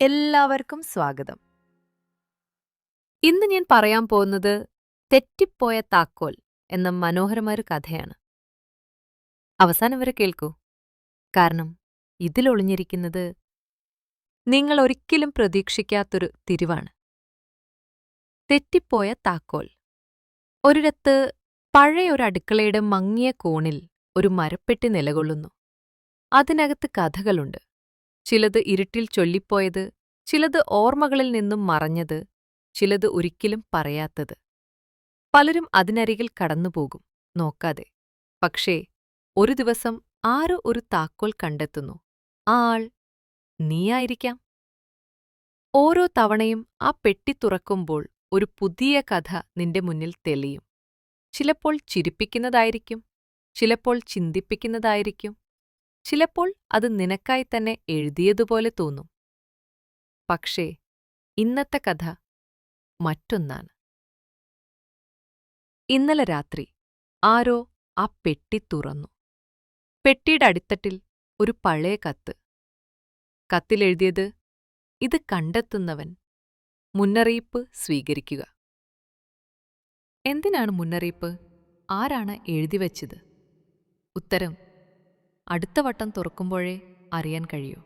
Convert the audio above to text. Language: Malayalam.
എല്ലാവർക്കും സ്വാഗതം. ഇന്ന് ഞാൻ പറയാൻ പോകുന്നത് തെറ്റിപ്പോയ താക്കോൽ എന്ന മനോഹരമായ ഒരു കഥയാണ്. അവസാനം വരെ കേൾക്കൂ. കാരണം ഇതിലൊളിഞ്ഞിരിക്കുന്നത് നിങ്ങൾ ഒരിക്കലും പ്രതീക്ഷിക്കാത്തൊരു തിരിവാണ്. തെറ്റിപ്പോയ താക്കോൽ. ഒരിടത്ത് പഴയ ഒരു അടുക്കളയുടെ മങ്ങിയ കോണിൽ ഒരു മരപ്പെട്ടി നിലകൊള്ളുന്നു. അതിനകത്ത് കഥകളുണ്ട്. ചിലത് ഇരുട്ടിൽ ചൊല്ലിപ്പോയത് ചിലത് ഓർമ്മകളിൽ നിന്നും മറഞ്ഞത് ചിലത് ഒരിക്കലും പറയാത്തത്. പലരും അതിനരികിൽ കടന്നുപോകും നോക്കാതെ. പക്ഷേ ഒരു ദിവസം ആരോ ഒരു താക്കോൽ കണ്ടെത്തുന്നു. ആ ആൾ നീയായിരിക്കാം. ഓരോ തവണയും ആ പെട്ടി തുറക്കുമ്പോൾ ഒരു പുതിയ കഥ നിന്റെ മുന്നിൽ തെളിയും. ചിലപ്പോൾ ചിരിപ്പിക്കുന്നതായിരിക്കും ചിലപ്പോൾ ചിന്തിപ്പിക്കുന്നതായിരിക്കും. ചിലപ്പോൾ അത് നിനക്കായി തന്നെ എഴുതിയതുപോലെ തോന്നും. പക്ഷേ ഇന്നത്തെ കഥ മറ്റൊന്നാണ്. ഇന്നലെ രാത്രി ആരോ ആ പെട്ടി തുറന്നു. പെട്ടിയുടെ അടിത്തട്ടിൽ ഒരു പഴയ കത്ത്. കത്തിലെഴുതിയത് ഇത് കണ്ടെത്തുന്നവൻ മുന്നറിയിപ്പ് സ്വീകരിക്കുക എന്തിനാണ് മുന്നറിയിപ്പ്? ആരാണ് എഴുതിവച്ചത് ഉത്തരം അടുത്ത വട്ടം തുറക്കുമ്പോഴേ അറിയാൻ കഴിയൂ.